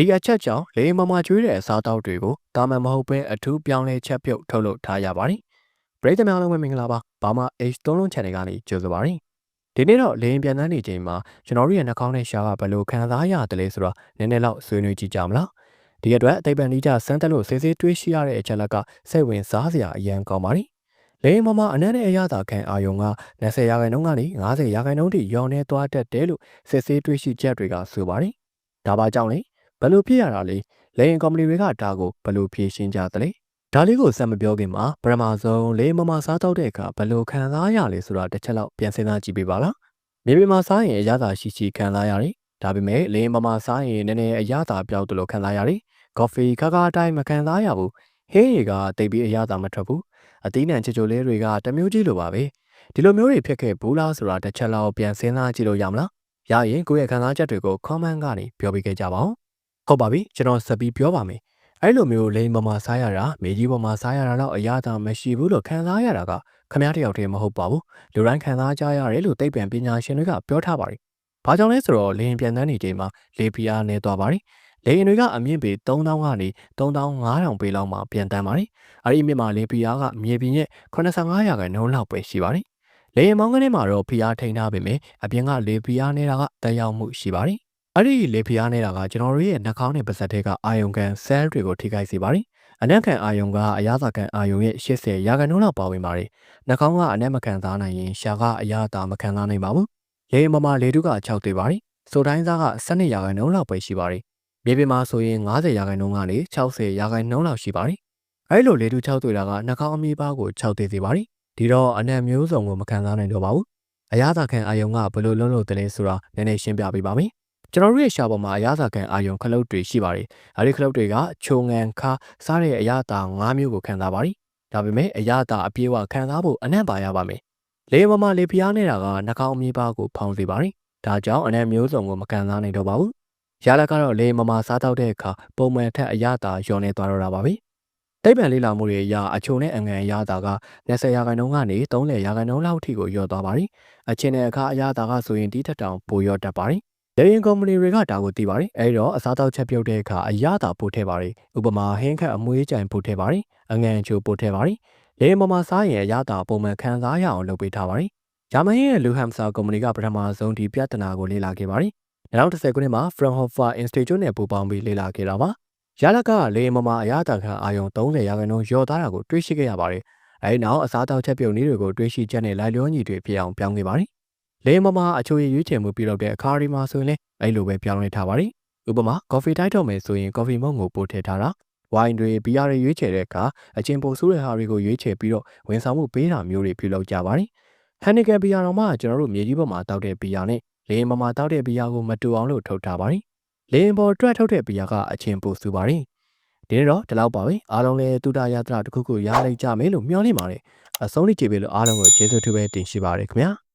ဒီအချက်ကြောင့်လေမမကျွေးတဲ့အစားအသောက်တွေကိုတာမန်မဟုတ်ဘဲအထူးပြောင်းလဲချက်ပြုတ်ထုတ်လုပ်ထားရပါတယ်ပရိသတ်များလုံးပဲမင်္ဂလာပါဘာမှ H3 လုံး channel ကနေကြိုဆိုပါရစေဒီနေ့တော့လေရင်ပြန်တန်းနေချိန်မှာကျွန်တော်တို့ရဲ့နှာခေါင်းနဲ့ရှားကဘယ်လိုခံစားရတယ်လဲဆိုတော့နည်းနည်းလောက်ဆွေးနွေးကြည့်ကြမလားဒီအတွက်အသိပံလိကြစမ်းတက်လို့စေးစေးတွေးရှိရတဲ့အချက်လက်ကစိတ်ဝင်စားစရာအရန်ကောင်းပါတယ်လေမမအနက်နဲ့အရသာခံအာယုံက20ရာခိုင်နှုန်းကနေ90ရာခိုင်နှုန်းထိရောင်းနေသွားတတ်တယ်လို့စစ်ဆေးတွေးရှိချက်တွေကဆိုပါတယ်ဒါပါကြောင့်လေ ဘယ်လိုဖြစ်ရတာလဲလေရင်ကုမ္ပဏီတွေကဒါကိုဘယ်လိုဖြေရှင်းကြသလဲဒါလေးကိုဆက်မပြောခင်မှာပထမဆုံးလေမမစားတော့တဲ့အခါဘယ်လိုခံစားရလဲဆိုတာတစ်ချက်လောက်ပြန်စဉ်းစားကြည့်ပေးပါလားမြေပြင်မှာစားရင်အရသာရှိရှိခံစားရတယ်ဒါပေမဲ့လေမမစားရင်နည်းနည်းအရသာပြောက်တယ်လို့ခံစားရတယ်ကော်ဖီခါခါအတိုင်းမခံစားရဘူးဟေးတွေကတိတ်ပြီးအရသာမထွက်ဘူးအသီးနှံချိုချိုလေးတွေကတမျိုးကြီးလိုပါပဲဒီလိုမျိုးတွေဖြစ်ခဲ့ဘူးလားဆိုတာတစ်ချက်လောက်ပြန်စဉ်းစားကြည့်လို့ရမလားရရင်ကိုယ့်ရဲ့ခံစားချက်တွေကို comment ကနေပြောပြခဲ့ကြပါဦး ဟုတ်ပါပြီကျွန်တော်ဆက်ပြီးပြောပါမယ်အဲ့လိုမျိုးလိမ်မမာစားရတာမေကြီးပေါ်မှာစားရတာတော့အရသာမရှိဘူးလို့ခံစားရတာကခမားတယောက်တည်းမဟုတ်ပါဘူးလူတိုင်းခံစားကြရတယ်လို့သိပ္ပံပညာရှင်တွေကပြောထားပါတယ်ဘာကြောင့်လဲဆိုတော့လေရင်ပြန်တန်းနေချိန်မှာလေဖီအားနေသွားပါတယ်လေရင်တွေကအမြင့်ပေ3000ကနေ3500ပေလောက်မှပြန်တန်းပါတယ်အဲ့ဒီအမြင့်မှာလေဖီအားကမြေပြင်ရဲ့85ရာခိုင်နှုန်းလောက်ပဲရှိပါတယ်လေရင်မောင်းကနေမှာတော့ဖီအားထိန်းထားပေမဲ့အပြင်ကလေဖီအားနေတာကတက်ရောက်မှုရှိပါတယ် အဲ့ဒီလေဖျားနေတာကကျွန်တော်တို့ရဲ့နှာခေါင်းနဲ့ပါးစပ်ထဲကအာယုံကန် cell တွေကိုထိခိုက်စေပါတယ်။အနက်ခံအာယုံကအရသာကန်အာယုံရဲ့80ရာခိုင်နှုန်းလောက်ပါဝင်ပါတယ်။နှာခေါင်းကအနက်မခံစားနိုင်ရင်ရှာကအရသာမခံစားနိုင်ပါဘူး။လေမမလေတုက6သေးပါတယ်။ဆိုတိုင်းစားက12ရာခိုင်နှုန်းလောက်ပဲရှိပါတယ်။မြေပြင်မှာဆိုရင်90ရာခိုင်နှုန်းကနေ60ရာခိုင်နှုန်းလောက်ရှိပါတယ်။အဲ့လိုလေတု6သေးတာကနှာခေါင်းအမီးပါးကို6သေးစေပါတယ်။ဒီတော့အနက်မျိုးစုံကိုမခံစားနိုင်တော့ပါဘူး။အရသာခံအာယုံကဘယ်လိုလုံးလို့တလဲဆိုတာနည်းနည်းရှင်းပြပေးပါမယ်။ ကျွန်တော်တို့ရဲ့ရှာပေါ်မှာအရသာခံအာယုံခလုတ်တွေရှိပါတယ်။အဲဒီခလုတ်တွေကချုံငံခါစားတဲ့အရသာ၅မျိုးကိုခံစားပါတယ်။ဒါပေမဲ့အရသာအပြေးအဝခံစားဖို့အနံ့ပါရပါမယ်။လေမမလေဖျားနေတာကနှာခေါင်းအမြေးပါကိုဖောင်းစေပါတယ်။ဒါကြောင့်အနံ့မျိုးစုံကိုမခံစားနိုင်တော့ပါဘူး။ရလက်ကတော့လေမမစားတော့တဲ့အခါပုံမှန်ထက်အရသာလျော့နေသွားတော့တာပါပဲ။တိတ်ပံလေးလာမှုတွေအရအချုံနဲ့အငံအရသာက20ရာခိုင်နှုန်းကနေ30ရာခိုင်နှုန်းလောက်ထိကိုလျော့သွားပါတယ်။အချင်းတဲ့အခါအရသာကဆိုရင်ဒီထက်တောင်ပိုလျော့တတ်ပါတယ် လေရင်ကုမ္ပဏီတွေကဒါကိုသိပါတယ်အဲဒီတော့အစားတောက်ချက်ပြုတ်တဲ့အခါအရသာပို့ထည့်ပါတယ်ဥပမာဟင်းခတ်အမွေးကြိုင်ပို့ထည့်ပါတယ်အငံချိုပို့ထည့်ပါတယ်လေရင်ပေါ်မှာစားရင်အရသာပုံမှန်ခံစားရအောင်လုပ်ပေးထားပါတယ်ဂျာမန်ရဲ့လူဟမ်ဆာကုမ္ပဏီကပထမဆုံးဒီပြဿနာကိုလေ့လာခဲ့ပါတယ်2010ခုနှစ်မှာ Fraunhofer Institute နဲ့ပူးပေါင်းပြီးလေ့လာခဲ့တာပါရလကလေရင်ပေါ်မှာအရသာခံအာယုံ30ရာခိုင်နှုန်းလျော့သားတာကိုတွေးရှိခဲ့ရပါတယ်အဲဒီနောက်အစားတောက်ချက်ပြုတ်နည်းတွေကိုတွေးရှိချက်နဲ့လိုက်လျောညီတွေဖြစ်အောင်ပြောင်းခဲ့ပါတယ် လေမမအချိုရည်ရွေးချယ်မှုပြုလုပ်တဲ့အခါဒီမှာဆိုရင်လည်းအဲ့လိုပဲပြောင်းလဲထားပါတယ်။ဥပမာကော်ဖီတိုက်ထုတ်မယ်ဆိုရင်ကော်ဖီမုန့်ကိုပို့ထည့်ထားတာဝိုင်းတွေဘီယာတွေရွေးချယ်တဲ့အခါအချင်းပိုဆိုးတဲ့ဟာတွေကိုရွေးချယ်ပြီးတော့ဝန်ဆောင်မှုပေးတာမျိုးတွေပြုလုပ်ကြပါတယ်။ဟန်နီကန်ဘီယာတော်မှကျွန်တော်တို့မြေကြီးပေါ်မှာတောက်တဲ့ဘီယာနဲ့လေမမတောက်တဲ့ဘီယာကိုမတူအောင်လို့ထုတ်ထားပါတယ်။လေပေါ်တွက်ထုတ်တဲ့ဘီယာကအချင်းပိုဆိုးပါတယ်။ဒီနေ့တော့ဒီလောက်ပါပဲအားလုံးလည်းတူတာရတရာတစ်ခုခုရလိုက်ကြမယ်လို့မျှော်လင့်ပါတယ်။အဆုံးထိကြည့်ပေးလို့အားလုံးကိုကျေးဇူးထူးပဲတင်ရှိပါရခင်ဗျာ။